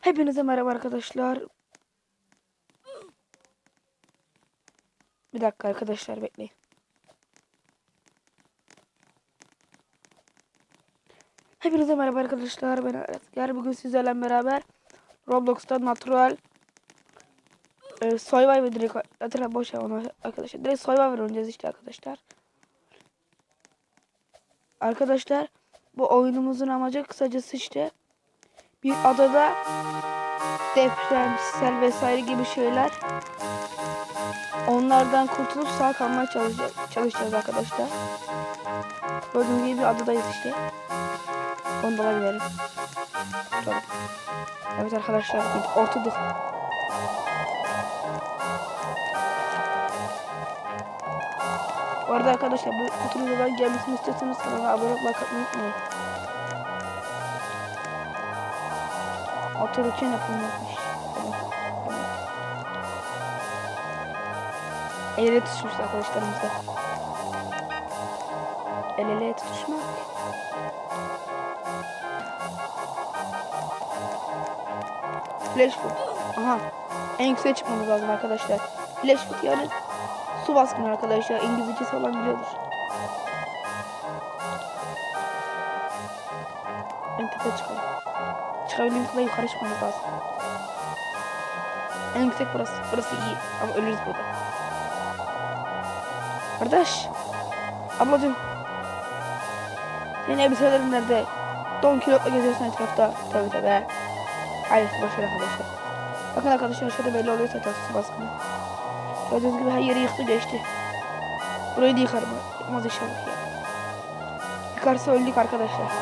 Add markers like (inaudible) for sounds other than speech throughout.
Hepinize merhaba arkadaşlar. Bir dakika arkadaşlar bekleyin. Hepinize merhaba arkadaşlar. Ben Asker. Bugün sizlerle beraber Roblox'ta natural e, Survivor direkt zaten boş ver onu arkadaşlar. Direkt Survivor oynayacağız işte arkadaşlar. Arkadaşlar bu oyunumuzun amacı kısacası işte bir adada depremsel vesaire gibi şeyler onlardan kurtulup sağ kalmaya çalışacağız, arkadaşlar. Gördüğünüz gibi bir adadayız işte. Gondola. Tamam. Evet arkadaşlar ortada. Bu arada arkadaşlar bu kutu videoların gelmesini istiyorsanız kanala abone olmayı unutmayın. Otur için yapılmış. El ele tutuşmuş arkadaşlarımızla. El ele tutuşmak. Flashfoot. Aha. En yükseğe çıkmamız lazım arkadaşlar. Flashfoot yani su baskını arkadaşlar. İngilizcesi olan biliyordur. En tepeye çıkalım. Çıkabildiğimiz kadar yukarı çıkmamız lazım. En yüksek burası. Burası iyi. Ama ölürüz burada. Kardeş. Ablacım. Senin elbiselerin nerede? Don kilotla geziyorsun etrafta. Tabii tabii. Hayır boş ver arkadaşlar. Bakın arkadaşlar şurada belli oluyor zaten su baskını. Gördüğünüz gibi her yeri yıktı geçti. Burayı da yıkarım. Yıkmaz inşallah ya. Yıkarsa öldük arkadaşlar.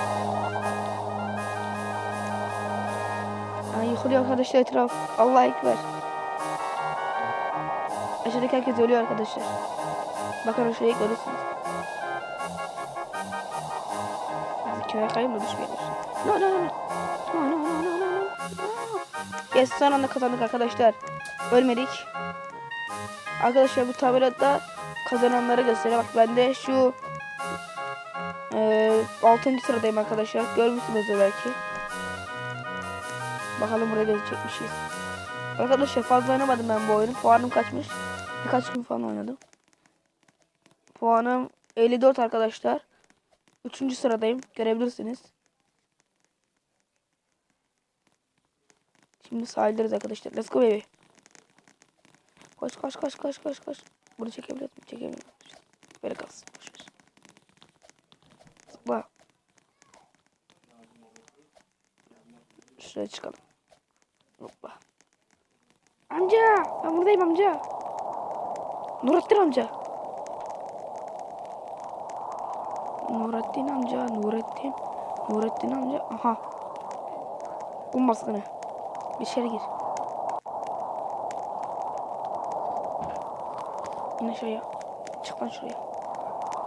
Ay yıkılıyor arkadaşlar etraf. Allah ekber. Aşağıdaki herkes ölüyor arkadaşlar. Bakın şuraya görürsünüz. Köye kayıp no no no. No no no no no no. Yes son anda kazandık arkadaşlar. Ölmedik. Arkadaşlar bu tabelatta kazananları gösteriyor. Bak ben de şu e, 6. sıradayım arkadaşlar. Görmüşsünüzdür belki. Bakalım burada gözükecekmişiz. Arkadaşlar fazla oynamadım ben bu oyunu. Puanım kaçmış. Birkaç gün falan oynadım. Puanım 54 arkadaşlar. Üçüncü sıradayım. Görebilirsiniz. Şimdi sahilderiz arkadaşlar. Let's go baby. Koş koş koş koş koş koş. Bunu çekebiliriz mi? Çekebiliriz. Böyle kalsın. Boş ver. Zıpla. Şuraya çıkalım. Hoppa. Amca. Ben buradayım amca. Nurattin amca. Nurattin amca. Nurattin. Nurattin amca. Aha. Bu baskını. İçeri gir. İn aşağıya. Çık lan şuraya.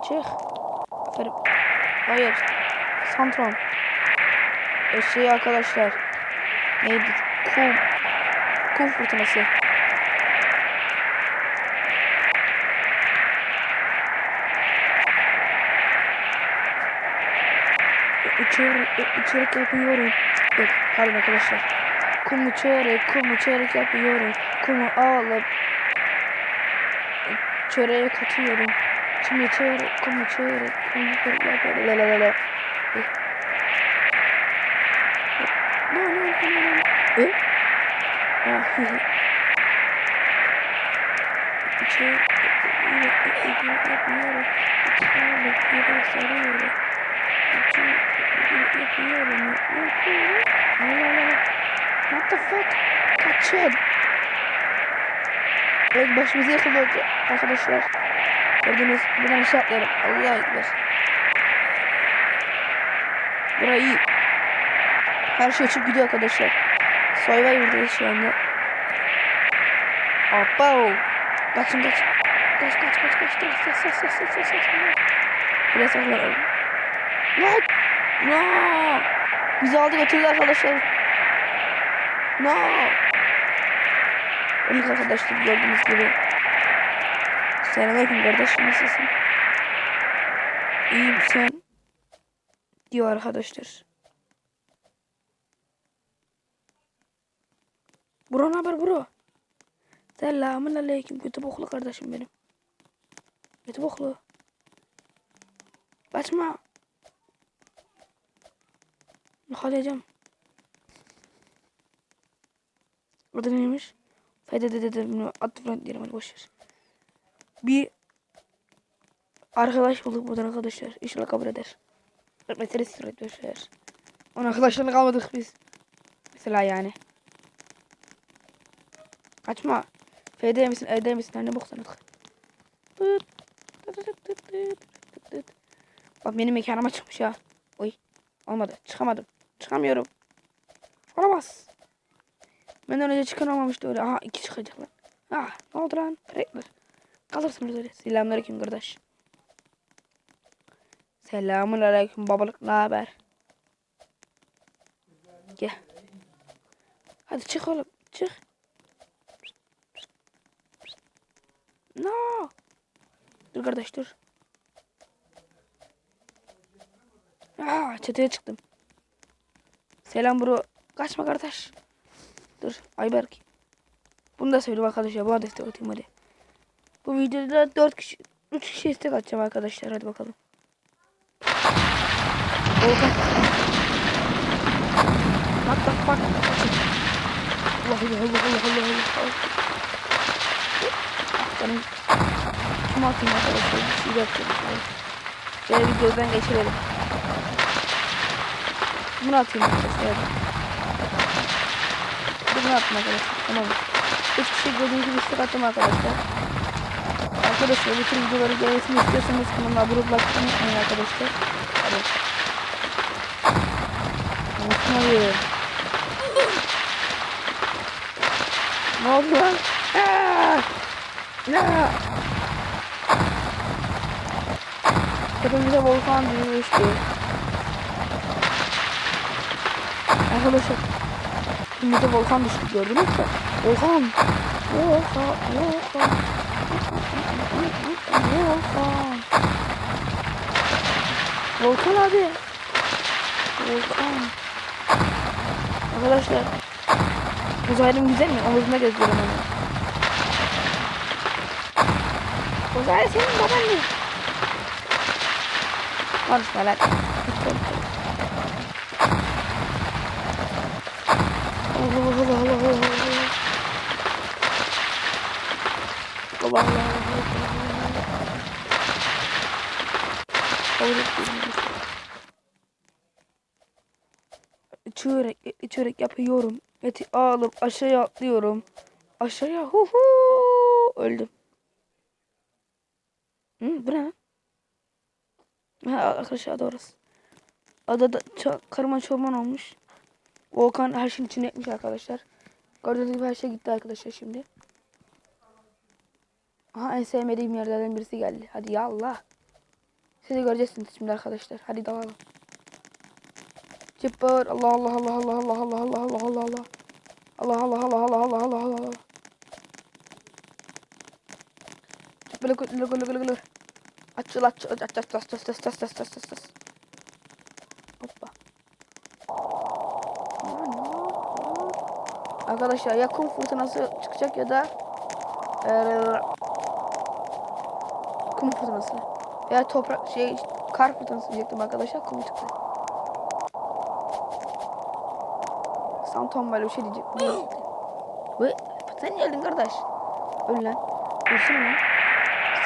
Çık. Aferin. Hayır. Santron. Eşeği arkadaşlar. Neydi? Kum. Kum fırtınası. Uçarak, uçarak yapıyorum. Yok, pardon arkadaşlar. Kum uçarak, kum uçarak yapıyorum. Kumu alıp çöreğe katıyorum. Şimdi çörek, kumu çörek, kumu çörek yapıyorum. La la la la. No no no no no. E? Ah, hı hı. Çörek yapıyorum. Çörek biraz sarıyorum. Çörek yapıyorum. Yapıyorum. Allah Allah. What the fuck? Kaçın. Evet başımıza yıkıldı arkadaşlar. Gördünüz. Buradan aşağı atlayalım. Allah ekber. Burayı iyi. Her şey uçup gidiyor arkadaşlar. Survivor'dayız şu anda. Hoppa. Kaçın kaç. Kaç kaç kaç kaç. Kaç kaç kaç kaç kaç kaç kaç. Buraya saklanalım. Lan. No. Bizi aldı götürdü arkadaşlar. No. Ölmek arkadaşlar gördüğünüz gibi. Selamünaleyküm kardeşim nasılsın? İyiyim sen. Diyor arkadaşlar. Bro ne haber bro? Selamun aleyküm. Kötü boklu kardeşim benim. Kötü boklu. Kaçma. Yakalayacağım. Adı neymiş? Fayda dedi dedim. Adı falan diyelim hadi boşver. Bir arkadaş bulduk buradan arkadaşlar. İnşallah kabul eder. Mesela sigaret boşver. Onun arkadaşlarını kalmadık biz. Mesela yani. Kaçma. F'de misin? E'de misin? Her ne boksan artık. Tıt, tıt, tıt, tıt, tıt, tıt, tıt. Bak benim mekanıma çıkmış ya. Oy. Olmadı. Çıkamadım. Çıkamıyorum. Olamaz. Benden önce çıkan olmamıştı öyle. Aha iki çıkacak lan. Ah ne oldu lan? Rekler. Kalırsınız öyle. Selamünaleyküm kardeş. Selamun aleyküm babalık ne haber? Gel. Hadi çık oğlum. Çık. No. Dur kardeş dur. Aa, çatıya çıktım. Selam bro. Kaçma kardeş. Dur Ayberk. Bunu da söyleyeyim arkadaşlar. Bana destek atayım hadi. Bu videoda 4 kişi 3 kişi istek atacağım arkadaşlar. Hadi bakalım. Volkan. Bak bak bak. Allah Allah Allah Allah Allah Allah. Ah, Canım. Kim atayım arkadaşlar? Bir şey yapacağım. Şöyle bir gözden geçirelim. Bunu atayım arkadaşlar. Bunu attım arkadaşlar. Tamam. Üç kişi gördüğünüz gibi istek attım arkadaşlar. Arkadaşlar bu tür videoları gelmesini istiyorsanız kanalıma abone olmayı arkadaşlar. Hadi. Unutmayın. Ne oldu lan? Tepemize volkan düşmüştü. Arkadaşlar Tepemize volkan düştü gördünüz mü? Volkan! Volkan! Volkan! Volkan! Volkan abi! Volkan! Arkadaşlar Uzaylım güzel mi? Omuzuna gezdiriyorum onu. Uzaylı senin baban ne? Konuşma lan. Allah Allah Allah Allah Allah Allah. Allah Allah Allah. Çörek, çörek yapıyorum. Eti alıp aşağıya atlıyorum. Aşağıya hu hu öldüm. Hı, bu ne? Ha, arkadaşlar doğrusu. Adada karman çorman olmuş. Volkan her şeyin içine etmiş arkadaşlar. Gördüğünüz gibi her şey gitti arkadaşlar şimdi. Aha en sevmediğim yerlerden birisi geldi. Hadi ya Allah. Siz de göreceksiniz şimdi arkadaşlar. Hadi dalalım. Cıppır. Allah Allah Allah Allah Allah Allah Allah Allah Allah Allah. Allah Allah Allah Allah Allah Allah Allah Allah. Böyle böyle böyle böyle böyle. Açıl aç aç aç aç aç aç aç Arkadaşlar ya kum fırtınası çıkacak ya da eee, kum fırtınası. Ya toprak şey kar fırtınası diyecektim arkadaşlar kum çıktı. Santom böyle bir şey diyecektim. Ve (gasps) sen geldin kardeş. Öl lan. Ölsün lan.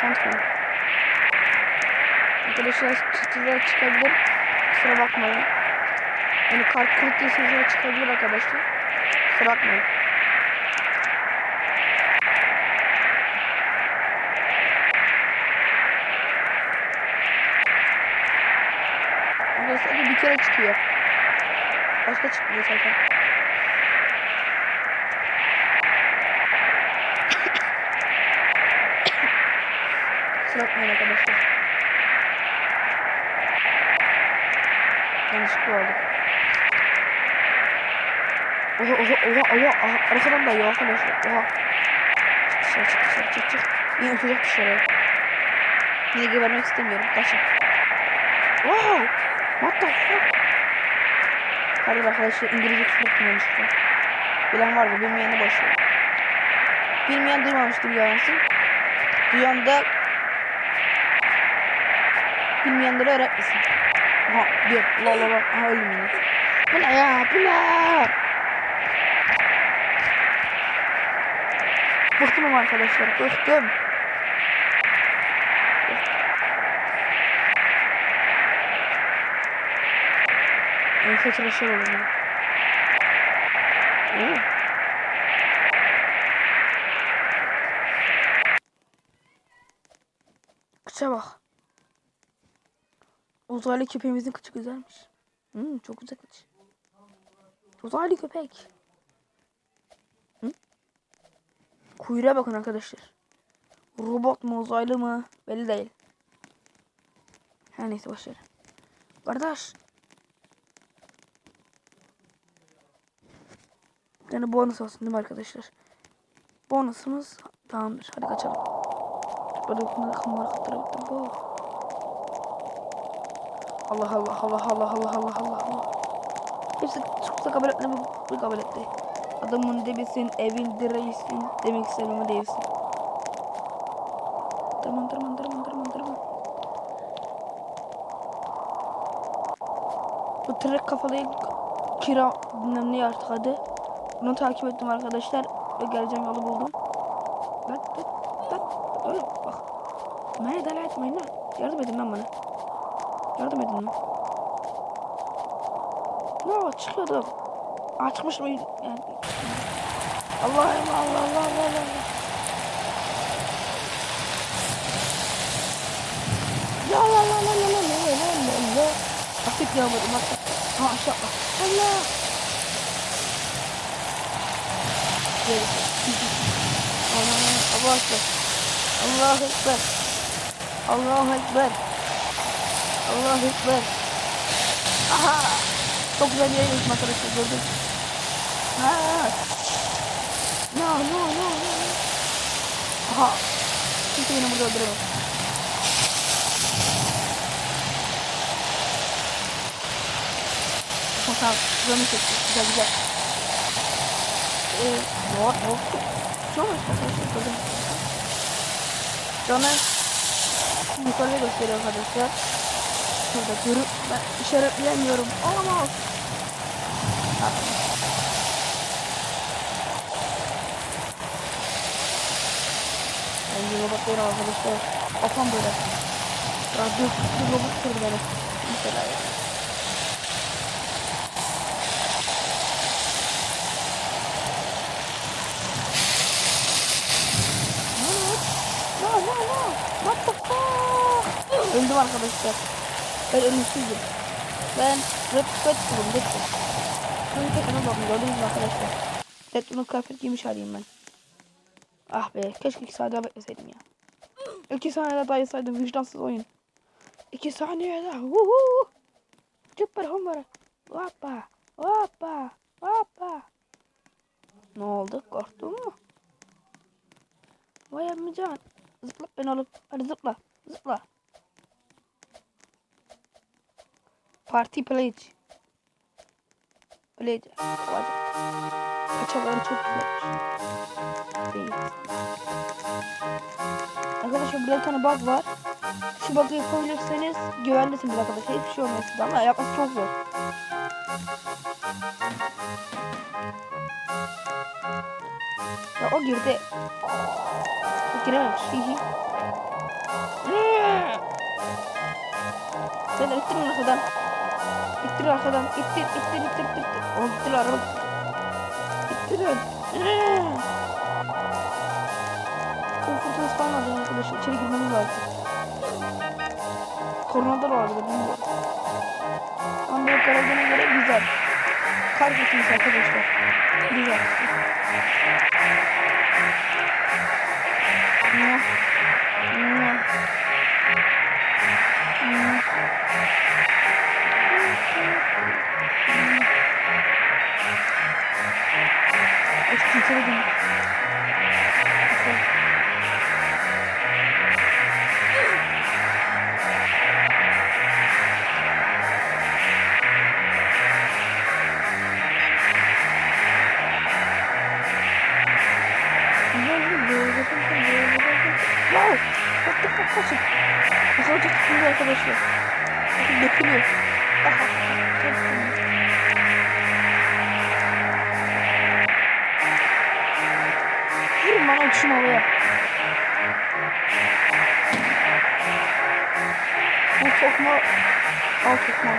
Santom. Arkadaşlar çıtılar çıkabilir. Kusura bakmayın. Yani kar kırık diye çıkabilir arkadaşlar. Kusura bakmayın. Arkadaşlar bir kere çıkıyor. Başka çıkmıyor zaten. (coughs) Kusura bakmayın arkadaşlar. Yanlışlıkla oldu. Oha oha oha oha aha, arkadan da ya arkadaşlar oha. dışarı çık dışarı çık çık. Yine uçacak dışarı. Yine gebermek istemiyorum. Kaçın. Wow! What the fuck? Pardon arkadaşlar İngilizce küfür yanlışlıkla. Bilen vardı bilmeyeni boş ver. Bilmeyen duymamıştır yalansın. Duyan da bilmeyenleri öğretmesin. Aha diyor. La la la. Aha öldüm yine. Bu ne ya? Bu ne? Koştum arkadaşlar koştum. En kötü arkadaşlar oldu. Kıça bak. Uzaylı köpeğimizin kıçı güzelmiş. Hmm, çok güzelmiş. Uzaylı köpek. Kuyruğa bakın arkadaşlar. Robot mu uzaylı mı belli değil. Her neyse boşver. Kardeş. Yani bonus olsun değil mi arkadaşlar? Bonusumuz tamamdır. Hadi kaçalım. Böyle bunları kamera katlara bitti bu. Allah Allah Allah Allah Allah Allah Allah Allah. Hepsi çok da kabul etmedi. Bu kabul etti. Adamın debesin, evin direğisin. Demek istediğimi değilsin. Tırman tırman tırman tırman tırman. Bu tırek kafalı kira bilmem ne artık adı. Bunu takip ettim arkadaşlar. Ve geleceğim yolu buldum. Bak bak bak. Öyle bak. Bana dala etmeyin lan. Yardım edin lan bana. Yardım edin lan. Ne çıkıyordum. Açmış mı? Yani. Allah'ım Allah Allah Allah Allah. Ya la la la la la la la la la. Hafif yağmadım hatta. Ha aşağı bak. Allah. Gel. Allah Allah Ekber. Allahu Ekber. Allahu Ekber. Allahu Ekber. Aha. Çok güzel geçtim arkadaşlar gördüm. Ah. Não, não, não, não. Ah. Tentei não mudar o drama. Vou contar, vamos ver fazer já já. Nossa, Jonas, Jonas, bir kolye gösteriyor arkadaşlar. Şurada durup ben dışarı bilemiyorum. mal Ah. Değil arkadaşlar. Kafam böyle. Radyo bir robot kırdı beni. Mesela ya. Öldüm arkadaşlar. Ben ölümsüzdüm. Ben Red Red buldum. Red Bull. Şunu tekrar bakın gördünüz mü arkadaşlar? Red Bull'un kıyafet giymiş haliyim ben. Ah be keşke iki saniye daha bekleseydim ya. İki saniye daha yasaydım vicdansız oyun. İki saniye daha. Vuhu. Cüpper humber. Hoppa. Hoppa. Hoppa. Ne oldu? Korktun mu? Vay amcacan. Zıpla beni alıp. Hadi zıpla. Zıpla. Party Plage. Plage. Olacak. Paçaları çok güzelmiş. Değil. Arkadaşlar burada bir tane bug var. Şu bug'ı yapabilirseniz güvenlisiniz arkadaşlar. Hiçbir şey olmuyor size ama yapması çok zor. Ya o girdi. O girememiş. Hihi. Sen de ittirin arkadan. İttir arkadan. İttir, ittir, ittir, ittir. ittir. Oğlum ittir araba. İttirin. Kimse ıslanmadı arkadaşlar. İçeri girmemiz lazım. Tornado vardı bunun da. Ama bu karadana göre güzel. Kar gitmiş arkadaşlar. Güzel. Bakalım çok sıkıntı arkadaşlar. Bakın dökülüyor. Aha. Vurun bana uçuşum havaya. Bu tokma. Al tokma.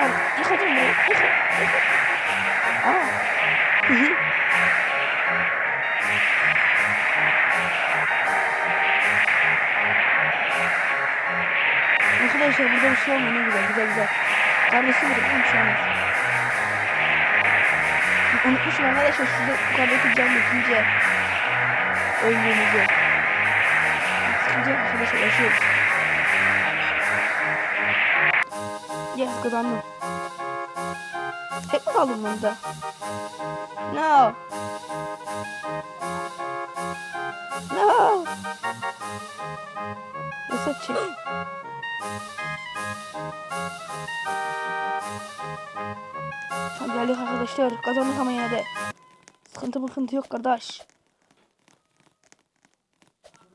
Al yıkacağım burayı. Yıka. Yıka. Aa. Hı hı. Arkadaşlar burada bir şey olmuyor ne güzel güzel güzel. Kardeşim burada bir şey olmaz. Unutmuşum arkadaşlar size yukarıdaki cam bitince öldüğünüzü. Sıkıntı yok arkadaşlar yaşıyoruz. Yes kazandım. Tek mi kaldım bunda? No. No. Nasıl çek? Geldik arkadaşlar. Kazandık ama yine de. Sıkıntı mıkıntı yok kardeş.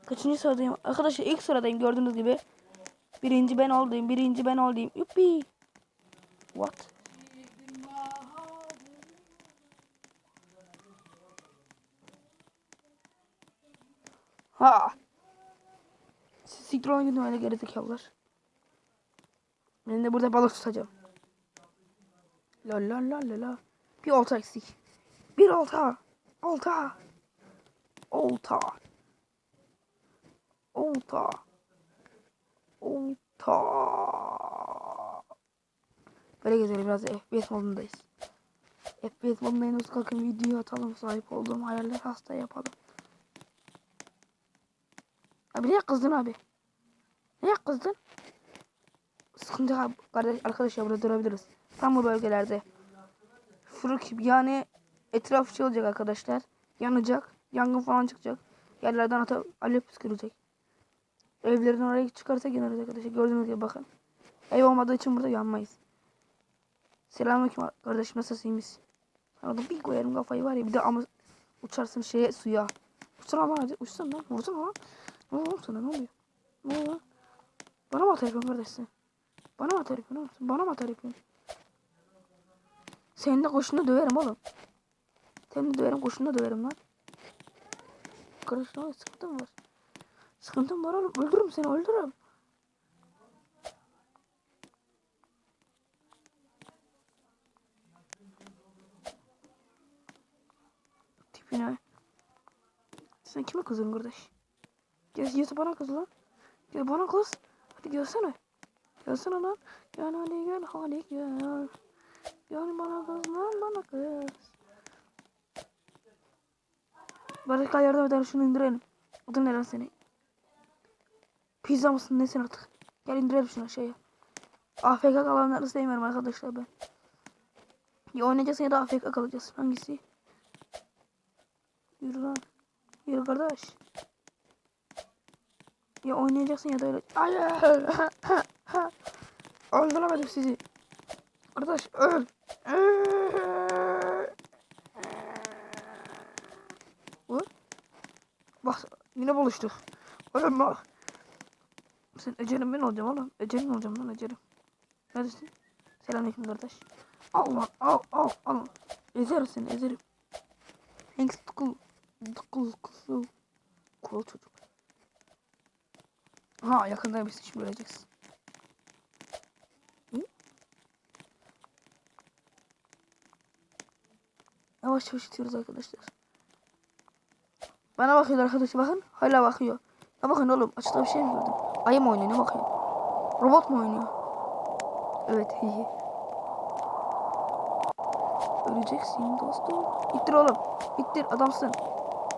Kaçıncı sıradayım? Arkadaşlar ilk sıradayım gördüğünüz gibi. Birinci ben oldum. Birinci ben oldum. Yuppi. What? Ha. Siktir olun gidin öyle gerizekalılar. Ben de burada balık tutacağım. La la la la la. Bir olta eksik. Bir olta. Olta. Olta. Olta. Olta. Böyle gezelim biraz FPS modundayız. FPS modundayız. Kalkın video atalım. Sahip olduğum hayaller hasta yapalım. Abi niye kızdın abi? Niye kızdın? Sıkıntı yok arkadaşlar burada durabiliriz. Tam bu bölgelerde. Fırık yani etraf şey olacak arkadaşlar. Yanacak. Yangın falan çıkacak. Yerlerden ata alev püskürecek. Evlerin oraya çıkarsa yanarız arkadaşlar. Gördüğünüz gibi bakın. Ev olmadığı için burada yanmayız. Selamünaleyküm kardeşim nasılsınız? Sana da bir koyarım kafayı var ya bir de ama uçarsın şeye suya. Uçsana lan hadi uçsana lan vursana lan. Ne oluyor sana ne oluyor? Ne oluyor? Bana mı atar yapıyorsun kardeşsin? Bana mı atar yapıyorsun oğlum? Bana mı atar yapıyorsun? Senin de koşunda döverim oğlum. Seni de döverim koşunda döverim lan. Kardeş ne oluyor? Sıkıntı mı var? Sıkıntım var oğlum. Öldürürüm seni öldürürüm. Tipine. Sen kime kızıyorsun kardeş? Gel gel bana kız lan. Gel bana kız. Hadi gelsene. Gelsene lan. Gel hadi gel hadi gel. Gel bana kız lan bana kız. Barışka yardım eder şunu indirelim. Adın ne lan seni? Pizza mısın nesin artık? Gel indirelim şunu şeye. AFK kalanları sevmiyorum arkadaşlar ben. Ya oynayacağız ya da AFK kalacağız. Hangisi? Yürü lan. Yürü kardeş. Ya oynayacaksın ya da öyle. Hayır. (laughs) Öldüremedim sizi. Kardeş öl. Vur. Bak yine buluştuk. Oğlum bak. Sen Ecerim ben olacağım oğlum. Ecerim olacağım lan Ecerim. Neredesin? Selamünaleyküm kardeş. Al lan al al al. Ezerim seni ezerim. Hanks kul. Kul kul. Kul çocuk. Ha yakında biz şimdi göreceksin. Yavaş yavaş itiyoruz arkadaşlar. Bana bakıyor arkadaşlar bakın. Hala bakıyor. Ya bakın oğlum açıkta bir şey mi gördüm? Ayı mı oynuyor ne bakıyor? Robot mu oynuyor? Evet hihi. Öleceksin dostum. İttir oğlum. İttir adamsın.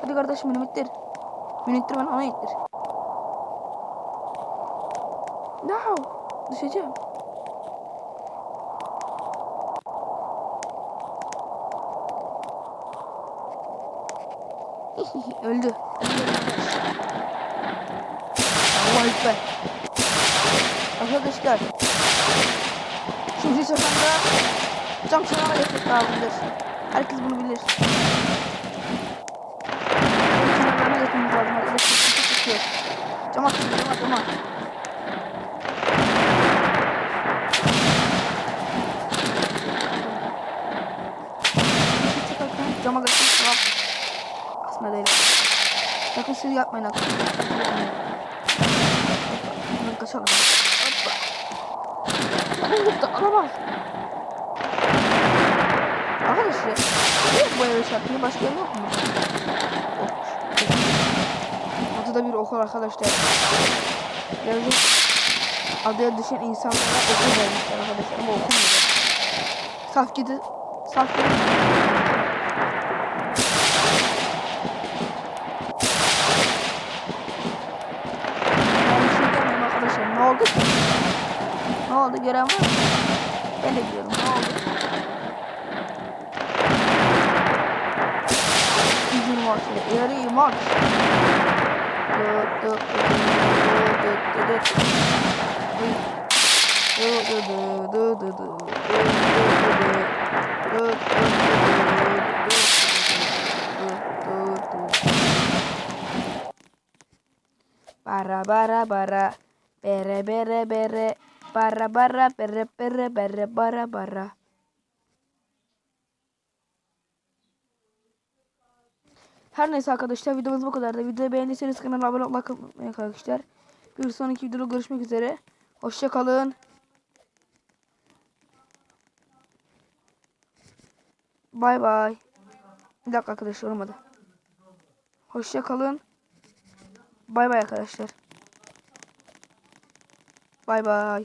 Hadi kardeşim beni ittir. Beni ittir bana onu ittir. No. Düşeceğim. Öldü. Allah ekber. Arkadaşlar. Şimdi seferde cam çanağı yapmak lazımdır. Herkes bunu bilir. Bakmamız lazım arkadaşlar. Çok tutuyor. Cama cama cama. Cama kaçın. Tamam. Aslında değil. Sakın siz yapmayın arkadaşlar. Hemen kaçalım. Hoppa. Sakın yoktu. Alamaz. Arkadaşlar. Niye bu eve çarpıyor? Başka ev yok mu? Yokmuş. Adıda bir okul arkadaşlar. Gelecek adaya düşen insanlara okul vermişler arkadaşlar ama okumuyor. Saf gidi. Saf gidi. Ben bir şey demiyorum arkadaşlar. Ne oldu? Ne oldu? Gören var mı? Ben de biliyorum. Ne oldu? Dı. Dı dı dı. Bara bara bara. Bere bere bere. Bara bara bere bere bere bara bara. Her neyse arkadaşlar videomuz bu kadardı. Videoyu beğendiyseniz kanala abone olmayı unutmayın arkadaşlar. Bir sonraki videoda görüşmek üzere. Hoşça kalın. Bay bay. Bir dakika arkadaşlar olmadı. Hoşça kalın. Bay bay arkadaşlar. Bay bay.